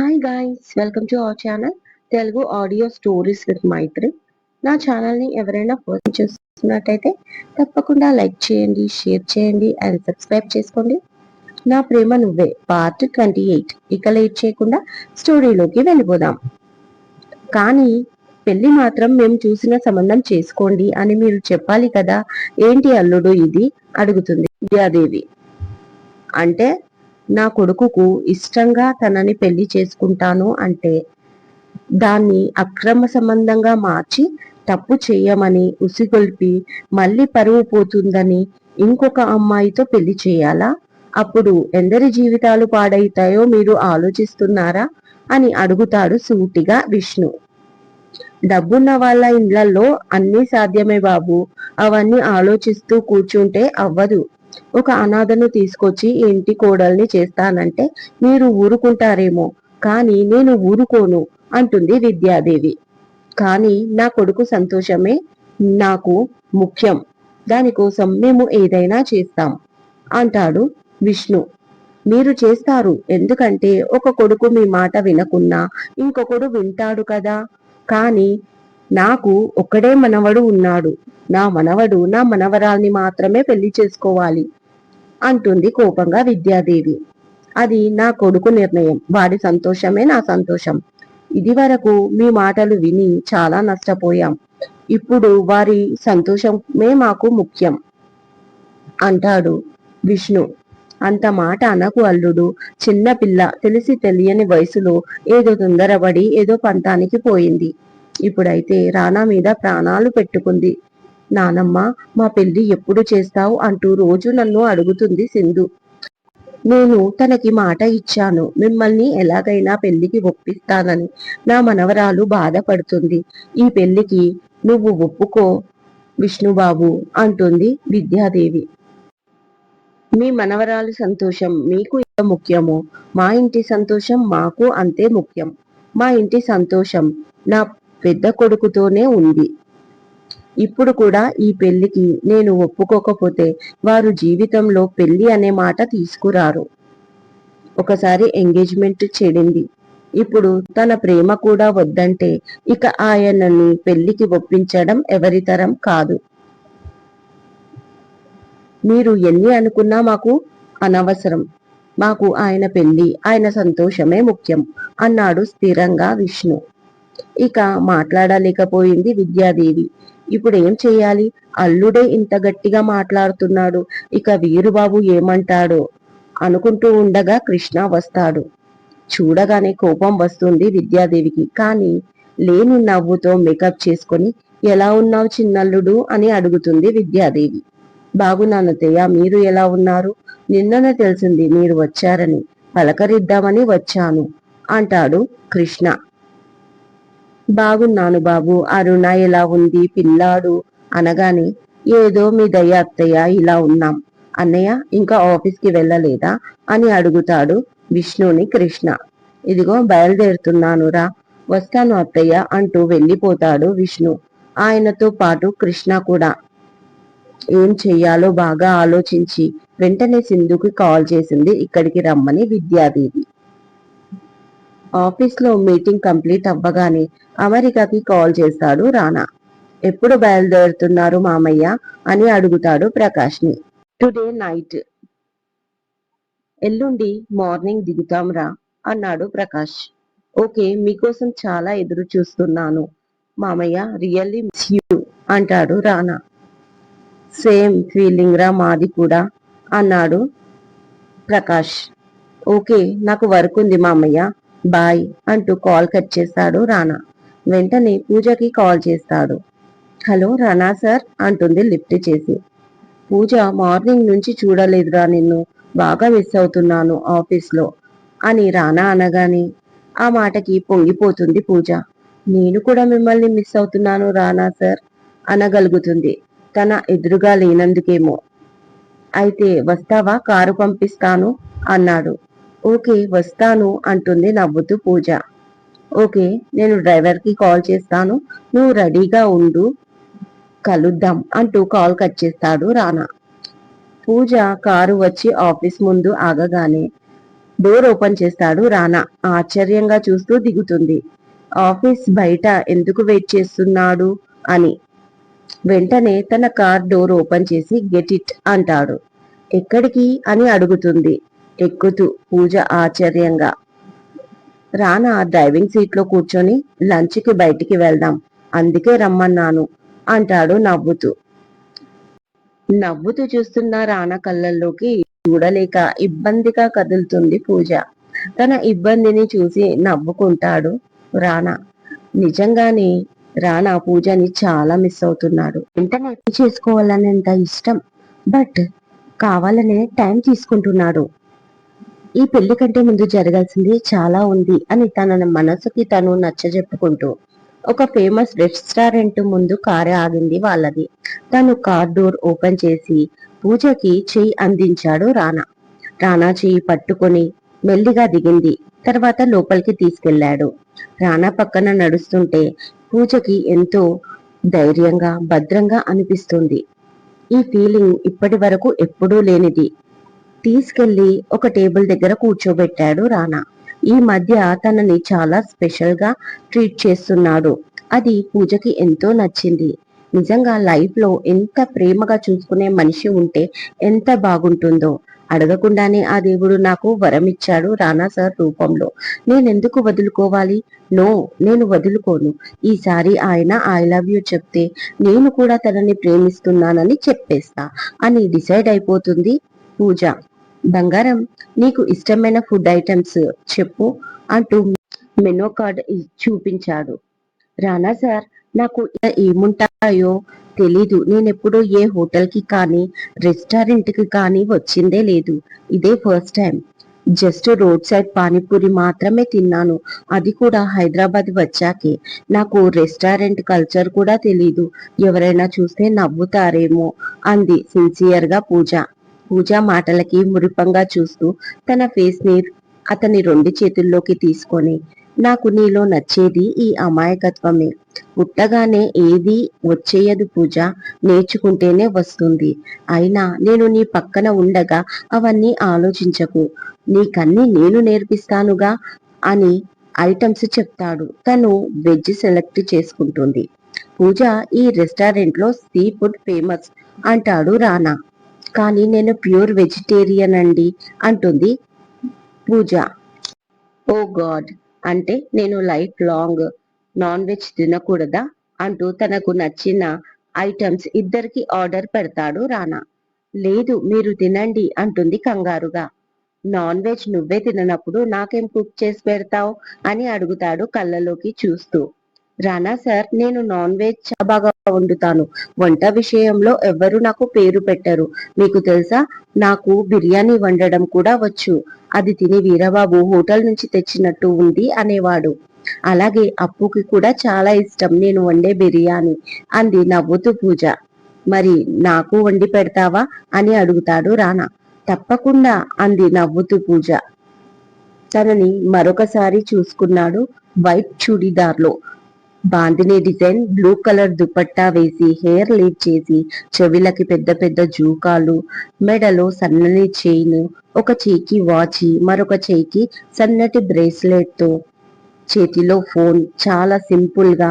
Hi guys welcome to our channel Telugu audio stories with Maitri నా ఛానల్ని ఎవరైనా first చూస్తున్నట్టయితే తప్పకుండా లైక్ చేయండి షేర్ చేయండి అండ్ సబ్స్క్రైబ్ చేసుకోండి. నా ప్రేమ నువ్వే పార్ట్ ట్వంటీ ఎయిట్ ఇక లేట్ చేయకుండా స్టోరీలోకి వెళ్ళిపోదాం. కానీ పెళ్ళి మాత్రం మేము చూసిన సంబంధం చేసుకోండి అని మీరు చెప్పాలి కదా ఏంటి అల్లుడు ఇది? అడుగుతుంది విద్యాదేవి. అంటే నా కొడుకుకు ఇష్టంగా తనని పెళ్ళి చేసుకుంటాను అంటే దాన్ని అక్రమ సంబంధంగా మార్చి తప్పు చేయమని ఉసిగొల్పి మళ్ళీ పరువు పోతుందని ఇంకొక అమ్మాయితో పెళ్ళి చేయాలా? అప్పుడు ఎందరి జీవితాలు పాడైతాయో మీరు ఆలోచిస్తున్నారా? అని అడుగుతాడు సూటిగా విష్ణు. డబ్బున్న వాళ్ళ ఇండ్లలో అన్నీ సాధ్యమే బాబు. అవన్నీ ఆలోచిస్తూ కూర్చుంటే అవ్వదు. ఒక అనాథను తీసుకొచ్చి ఇంటి కోడల్ని చేస్తానంటే మీరు ఊరుకుంటారేమో. కానీ నేను ఊరుకోను అంటుంది విద్యాదేవి. కానీ నా కొడుకు సంతోషమే నాకు ముఖ్యం. దానికోసం మేము ఏదైనా చేస్తాం అంటాడు విష్ణు. మీరు చేస్తారు. ఎందుకంటే ఒక కొడుకు మీ మాట వినకున్నా ఇంకొకడు వింటాడు కదా. కానీ నాకు ఒక్కడే మనవడు ఉన్నాడు. నా మనవడు నా మనవరాల్ని మాత్రమే పెళ్ళి చేసుకోవాలి అంటుంది కోపంగా విద్యాదేవి. అది నా కొడుకు నిర్ణయం. వాడి సంతోషమే నా సంతోషం. ఇది వరకు మీ మాటలు విని చాలా నష్టపోయాం. ఇప్పుడు వారి సంతోషమే మాకు ముఖ్యం అంటాడు విష్ణు. అంత మాట అనకు అల్లుడు. చిన్న పిల్ల తెలిసి తెలియని వయసులో ఏదో తొందరపడి ఏదో పంతానికి పోయింది. ఇప్పుడైతే రానా మీద ప్రాణాలు పెట్టుకుంది. నానమ్మ మా పెళ్ళి ఎప్పుడు చేస్తావు? అంటూ రోజు నన్ను అడుగుతుంది సింధు. నేను తనకి మాట ఇచ్చాను. మిమ్మల్ని ఎలాగైనా పెళ్ళికి ఒప్పిస్తానని నా మనవరాలు బాధపడుతుంది. ఈ పెళ్ళికి నువ్వు ఒప్పుకో విష్ణుబాబు అంటుంది విద్యాదేవి. మీ మనవరాలు సంతోషం మీకు ఎంత ముఖ్యమో మా ఇంటి సంతోషం మాకు అంతే ముఖ్యం. మా ఇంటి సంతోషం నా పెద్ద కొడుకుతోనే ఉంది. ఇప్పుడు కూడా ఈ పెళ్ళికి నేను ఒప్పుకోకపోతే వారు జీవితంలో పెళ్ళి అనే మాట తీసుకురారు. ఒకసారి ఎంగేజ్మెంట్ చెడింది. ఇప్పుడు తన ప్రేమ కూడా వద్దంటే ఇక ఆయనని పెళ్ళికి ఒప్పించడం ఎవరితరం కాదు. మీరు ఎన్ని అనుకున్నా మాకు అనవసరం. మాకు ఆయన పెళ్ళి ఆయన సంతోషమే ముఖ్యం అన్నాడు స్థిరంగా విష్ణు. ఇక మాట్లాడలేకపోయింది విద్యాదేవి. ఇప్పుడు ఏం చెయ్యాలి అల్లుడే ఇంత గట్టిగా మాట్లాడుతున్నాడు. ఇక వీరుబాబు ఏమంటాడో? అనుకుంటూ ఉండగా కృష్ణ వస్తాడు. చూడగానే కోపం వస్తుంది విద్యాదేవికి. కానీ లేని నవ్వుతో మేకప్ చేసుకొని ఎలా ఉన్నావు చిన్నల్లుడు? అని అడుగుతుంది విద్యాదేవి. బాగున్నానతయ్య మీరు ఎలా ఉన్నారు? నిన్ననే తెలిసింది మీరు వచ్చారని. పలకరిద్దామని వచ్చాను అంటాడు కృష్ణ. బాగున్నాను బాబు అరుణ ఎలా ఉంది పిల్లాడు? అనగానే ఏదో మీ దయ అత్తయ్య ఇలా ఉన్నాం. అన్నయ్య ఇంకా ఆఫీస్కి వెళ్ళలేదా? అని అడుగుతాడు విష్ణుని కృష్ణ. ఇదిగో బయలుదేరుతున్నాను రా. వస్తాను అత్తయ్య అంటూ వెళ్ళిపోతాడు విష్ణు. ఆయనతో పాటు కృష్ణ కూడా. ఏం చెయ్యాలో బాగా ఆలోచించి వెంటనే సింధుకి కాల్ చేసింది. ఇక్కడికి రమ్మని విద్యాదేవి. ఆఫీస్లో మీటింగ్ కంప్లీట్ అవ్వగానే అమెరికాకి కాల్ చేస్తాడు రానా. ఎప్పుడు బయలుదేరుతున్నారు మామయ్య? అని అడుగుతాడు ప్రకాష్ని. Today night. ఎల్లుండి మార్నింగ్ దిగుతాం రా అన్నాడు ప్రకాష్. ఓకే మీకోసం చాలా ఎదురు చూస్తున్నాను. మామయ్య రియల్లీ మిస్ యూ అంటాడు రానా. సేమ్ ఫీలింగ్ రా మాది కూడా అన్నాడు ప్రకాష్. ఓకే నాకు వర్క్ ఉంది మామయ్య. బాయ్ అంటూ కాల్ కట్ చేస్తాడు రానా. వెంటనే పూజకి కాల్ చేస్తాడు. హలో రానా సార్ అంటుంది లిఫ్ట్ చేసి. పూజ మార్నింగ్ నుంచి చూడలేదురా నిన్ను బాగా మిస్ అవుతున్నాను ఆఫీస్లో అని రానా అనగానే ఆ మాటకి పొంగిపోతుంది పూజ. నేను కూడా మిమ్మల్ని మిస్ అవుతున్నాను రానా సార్ అనగలుగుతుంది తన ఎదురుగా లేనందుకేమో. అయితే వస్తావా కారు పంపిస్తాను అన్నాడు. ఓకే వస్తాను అంటుంది నవ్వుతూ పూజ. ఓకే నేను డ్రైవర్కి కాల్ చేస్తాను. నువ్వు రెడీగా ఉండు. కలుద్దాం అంటూ కాల్ కట్ చేస్తాడు రానా. పూజ కారు వచ్చి ఆఫీస్ ముందు ఆగగానే డోర్ ఓపెన్ చేస్తాడు రానా. ఆశ్చర్యంగా చూస్తూ దిగుతుంది. ఆఫీస్ బయట ఎందుకు వెయిట్ చేస్తున్నాడు అని. వెంటనే తన కార్ డోర్ ఓపెన్ చేసి గెట్ ఇట్ అంటాడు. ఎక్కడికి అని అడుగుతుంది. ఎక్కుతూ పూజ ఆశ్చర్యంగా. రానా డ్రైవింగ్ సీట్లో కూర్చొని లంచ్కి బయటికి వెళ్దాం. అందుకే రమ్మన్నాను అంటాడు నవ్వుతూ. నవ్వుతూ చూస్తున్న రానా కళ్ళల్లోకి చూడలేక ఇబ్బందిగా కదులుతుంది పూజ. తన ఇబ్బందిని చూసి నవ్వుకుంటాడు రానా. నిజంగానే రానా పూజని చాలా మిస్ అవుతున్నాడు. వెంటనే చేసుకోవాలనేంత ఇష్టం. బట్ కావాలనే టైం తీసుకుంటున్నాడు. ఈ పెళ్ళి కంటే ముందు జరగాల్సింది చాలా ఉంది అని తన మనసుకి తను నచ్చజెప్పుకుంటూ ఒక ఫేమస్ రెస్టారెంట్ ముందు కారు ఆగింది వాళ్ళది. తను కార్ డోర్ ఓపెన్ చేసి పూజకి చెయ్యి అందించాడు రానా. రానా చెయ్యి పట్టుకొని మెల్లిగా దిగింది తర్వాత లోపలికి తీసుకెళ్ళాడు రానా పక్కన నడుస్తుంటే పూజకి ఎంతో ధైర్యంగా భద్రంగా అనిపిస్తుంది. ఈ ఫీలింగ్ ఇప్పటి వరకు ఎప్పుడూ లేనిది. తీసుకెళ్ళి ఒక టేబుల్ దగ్గర కూర్చోబెట్టాడు రానా. ఈ మధ్య తనని చాలా స్పెషల్గా ట్రీట్ చేస్తున్నాడు. అది పూజకి ఎంతో నచ్చింది. నిజంగా లైఫ్లో ఎంత ప్రేమగా చూసుకునే మనిషి ఉంటే ఎంత బాగుంటుందో. అడగకుండానే ఆ దేవుడు నాకు వరం ఇచ్చాడు రానా సార్ రూపంలో. నేనెందుకు వదులుకోవాలి? నో నేను వదులుకోను. ఈసారి ఆయన ఐ లవ్ యూ చెప్తే నేను కూడా తనని ప్రేమిస్తున్నానని చెప్పేస్తా అని డిసైడ్ అయిపోతుంది పూజ. బంగారం నీకు ఇష్టమైన ఫుడ్ ఐటమ్స్ చెప్పు అంటూ మెనో కార్డ్ చూపించాడు. రానా సార్ నాకు ఏముంటాయో తెలీదు. నేనెప్పుడు ఏ హోటల్కి కానీ రెస్టారెంట్కి కానీ వచ్చిందే లేదు. ఇదే first time. Just road side pani puri మాత్రమే తిన్నాను. అది కూడా హైదరాబాద్ వచ్చాకే. నాకు రెస్టారెంట్ కల్చర్ కూడా తెలీదు. ఎవరైనా చూస్తే నవ్వుతారేమో అంది సిన్సియర్గా పూజ. పూజ మాటలకి మురిపంగా చూస్తూ తన ఫేస్ని అతని రెండు చేతుల్లోకి తీసుకొని నాకు నీలో నచ్చేది ఈ అమాయకత్వమే. పుట్టగానే ఏది వచ్చేయదు పూజ నేర్చుకుంటేనే వస్తుంది. అయినా నేను నీ పక్కన ఉండగా అవన్నీ ఆలోచించకు. నీకన్నీ నేను నేర్పిస్తానుగా అని ఐటమ్స్ చెప్తాడు. తను వెజ్ సెలెక్ట్ చేసుకుంటుంది. పూజ ఈ రెస్టారెంట్లో సీ ఫుడ్ ఫేమస్ అంటాడు రానా. కానీ నేను ప్యూర్ వెజిటేరియన్ అండి అంటుంది పూజ. ఓ గాడ్ అంటే నేను లైఫ్ లాంగ్ నాన్ వెజ్ తినకూడదా అంటూ తనకు నచ్చిన ఐటమ్స్ ఇద్దరికి ఆర్డర్ పెడతాడు రానా. లేదు మీరు తినండి అంటుంది కంగారుగా. నాన్ వెజ్ నువ్వే తిననప్పుడు నాకేం కుక్ చేసి పెడతావు అని అడుగుతాడు కళ్ళలోకి చూస్తూ. రానా సార్ నేను నాన్ వెజ్ చాలా బాగా వండుతాను. వంట విషయంలో ఎవరు నాకు పేరు పెట్టరు. మీకు తెలుసా? నాకు బిర్యానీ వండడం కూడా వచ్చు. అది తిని వీరబాబు హోటల్ నుంచి తెచ్చినట్టు ఉంది అనేవాడు. అలాగే అప్పుకి కూడా చాలా ఇష్టం. నేను వండే బిర్యానీ. అంది నవ్వుతూ పూజ. మరి నాకు వండి పెడతావా? అని అడుగుతాడు రానా. తప్పకుండా అంది నవ్వుతూ పూజ. తనని మరొకసారి చూసుకున్నాడు white చుడిదార్లో. Bandhani design blue colour dupatta వేసి హెయిర్ లీవ్ చేసి చెవిలకి పెద్ద పెద్ద జూకాలు మెడలో సన్నని చైన్ ఒక చేయికి వాచి మరొక చేయికి సన్నటి బ్రేస్లెట్తో చేతిలో ఫోన్ చాలా సింపుల్గా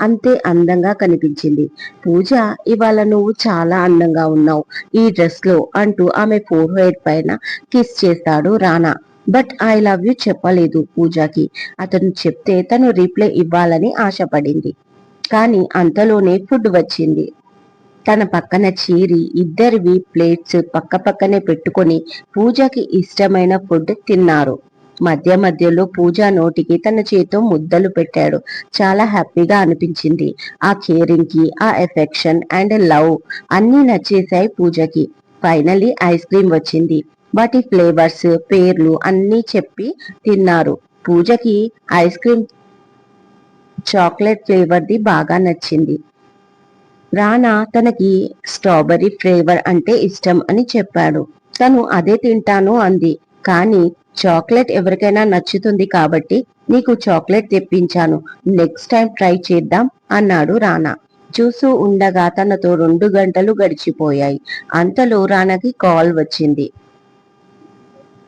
అంతే అందంగా కనిపించింది. పూజ ఇవాళ నువ్వు చాలా అందంగా ఉన్నావు. ఈ డ్రెస్లో అంటూ ఆమె ఫోర్ హెడ్ పైన కిస్ చేస్తాడు Rana. But I love you చెప్పలేదు పూజకి. అతను చెప్తే తను రిప్లై ఇవ్వాలని ఆశపడింది. కానీ అంతలోనే ఫుడ్ వచ్చింది. తన పక్కన చీరి ఇద్దరివి ప్లేట్స్ పక్క పక్కనే పెట్టుకొని పూజకి ఇష్టమైన ఫుడ్ తిన్నారు. మధ్య మధ్యలో పూజ నోటికి తన చేతో ముద్దలు పెట్టాడు. చాలా హ్యాపీగా అనిపించింది. ఆ కేరింగ్కి ఆ ఎఫెక్షన్ అండ్ లవ్ అన్ని నచ్చేసాయి పూజకి. ఫైనలీ ఐస్ క్రీమ్ వచ్చింది. వాటి ఫ్లేవర్స్ పేర్లు అన్నీ చెప్పి తిన్నారు. పూజకి ఐస్ క్రీమ్ చాక్లెట్ ఫ్లేవర్ది బాగా నచ్చింది. రానా తనకి స్ట్రాబెర్రీ ఫ్లేవర్ అంటే ఇష్టం అని చెప్పాడు. తను అదే తింటాను అంది. కానీ చాక్లెట్ ఎవరికైనా నచ్చుతుంది కాబట్టి నీకు చాక్లెట్ తెప్పించాను. నెక్స్ట్ టైం ట్రై చేద్దాం అన్నాడు రానా. చూస్తూ ఉండగా తనతో రెండు గంటలు గడిచిపోయాయి. అంతలో రానాకి కాల్ వచ్చింది.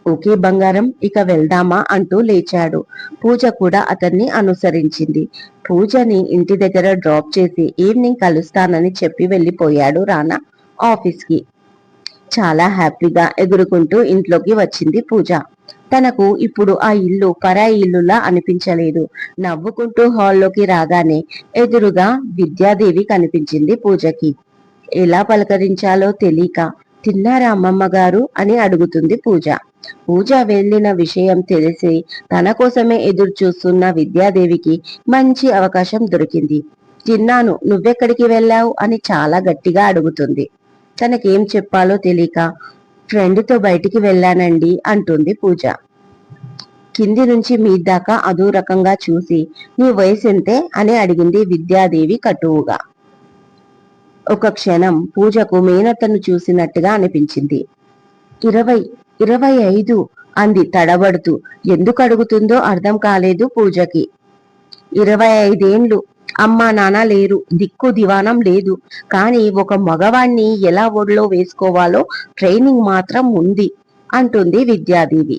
ఓకే బంగారం ఇక వెళ్దామా అంటూ లేచాడు. పూజ కూడా అతన్ని అనుసరించింది. పూజని ఇంటి దగ్గర డ్రాప్ చేసి ఈవినింగ్ కలుస్తానని చెప్పి వెళ్ళిపోయాడు రానా ఆఫీస్కి చాలా హ్యాపీగా ఎగురుకుంటూ ఇంట్లోకి వచ్చింది పూజ. తనకు ఇప్పుడు ఆ ఇల్లు పరాయి ఇల్లులా అనిపించలేదు. నవ్వుకుంటూ హాల్లోకి రాగానే ఎదురుగా విద్యాదేవి కనిపించింది పూజకి. ఎలా పలకరించాలో తెలియక తిన్నారా అమ్మమ్మ గారు అని అడుగుతుంది పూజ. పూజ వెళ్ళిన విషయం తెలిసి తన కోసమే ఎదురు చూస్తున్న విద్యాదేవికి మంచి అవకాశం దొరికింది. తిన్నాను నువ్వెక్కడికి వెళ్ళావు? అని చాలా గట్టిగా అడుగుతుంది. తనకేం చెప్పాలో తెలియక ఫ్రెండ్తో బయటికి వెళ్ళానండి అంటుంది పూజ. కింది నుంచి మీ దాకా అదో రకంగా చూసి నీ వయసు ఎంతే అని అడిగింది విద్యాదేవి కటువుగా. ఒక క్షణం పూజకు మేనత్తను చూసినట్టుగా అనిపించింది. ఇరవై ఇరవై ఐదు అంది తడబడుతూ. ఎందుకు అడుగుతుందో అర్థం కాలేదు పూజకి. ఇరవై ఐదేండ్లు. అమ్మా నాన్న లేరు. దిక్కు దివానం లేదు. కానీ ఒక మగవాణ్ణి ఎలా ఒడిలో వేసుకోవాలో ట్రైనింగ్ మాత్రం ఉంది అంటుంది విద్యాదేవి.